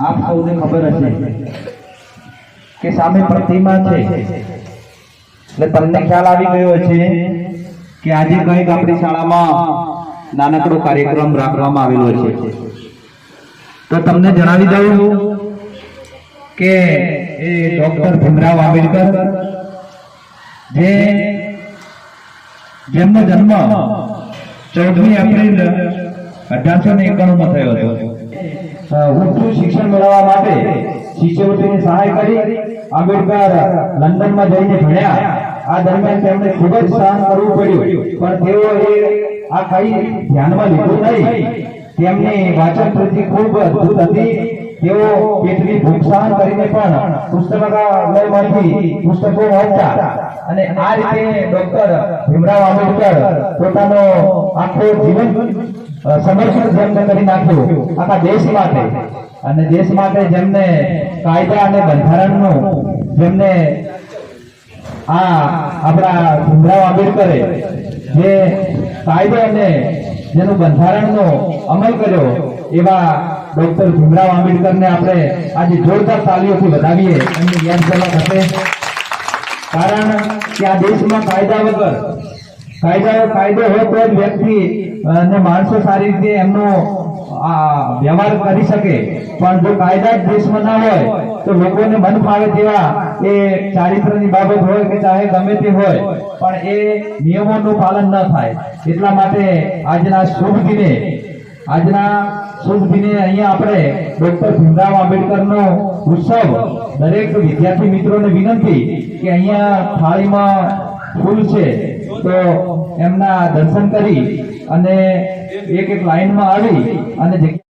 આપ સૌને ખબર હશે કે સામે પ્રતિમા છે. એટલે તમને ખ્યાલ આવી ગયો છે કે આજે કંઈક આપણી શાળામાં નાનકડો કાર્યક્રમ રાખવામાં આવેલો છે. તો તમને જણાવી દઉં કે એ ડોક્ટર ભીમરાવ આંબેડકર, જે જેમનો જન્મ ચૌદમી એપ્રિલ અઢારસો ને એકાણું માં થયો હતો. ઊંચું શિક્ષણ મેળવવા માટે શિષ્યવૃત્તિની સહાય કરી આંબેડકર લંડનમાં જઈને ભણ્યા. આ દરમિયાન તેમણે ખૂબ જ સહન કરવું પડ્યું. પણ તેઓ આ કઈ ધ્યાનમાં લીધું નહીં. તેમની વાચન પ્રતિ ખૂબ અદ્ભુત હતી. તેઓ કેટલી ભૂખ કરીને પણ પુસ્તકાલયમાંથી પુસ્તકો વાંચતા. અને આ રીતે ડોક્ટર ભીમરાવ આંબેડકર પોતાનો આખો જીવન અ, સમર્પિત જેમને કરી નાખ્યું આખા દેશ માટે. અને દેશ માટે જેમને કાયદા અને બંધારણનું જેમને આ આપણા ભીમરાવ આંબેડકરે જે કાયદો અને જેનું બંધારણનો અમલ કર્યો એવા ડોક્ટર ભીમરાવ આંબેડકરને આપણે આજે જોરદાર તાલીઓથી વધાવીએ. એમની યાદ કરવા થશે કારણ કે આ દેશમાં કાયદા વગર કાયદા કાયદો હોય તો વ્યક્તિ અને માણસો સારી રીતે એમનો વ્યવહાર કરી શકે. પણ જો કાયદા જ દેશમાં ના હોય, તો લોકોને મન ફાવે તેવા એ ચારિત્રની બાબત હોય કે ચાહે ગમે તે હોય, પણ એ નિયમોનું પાલન ન થાય. એટલા માટે આજના શુભ દિને, આજના શુભ દિને અહીંયા આપણે ડોક્ટર ભીમરાવ આંબેડકરનો ઉત્સવ દરેક વિદ્યાર્થી મિત્રોને વિનંતી કે અહીંયા થાળીમાં ફૂલ છે. તો એમના દર્શન કરી અને એક એક લાઈનમાં આવી અને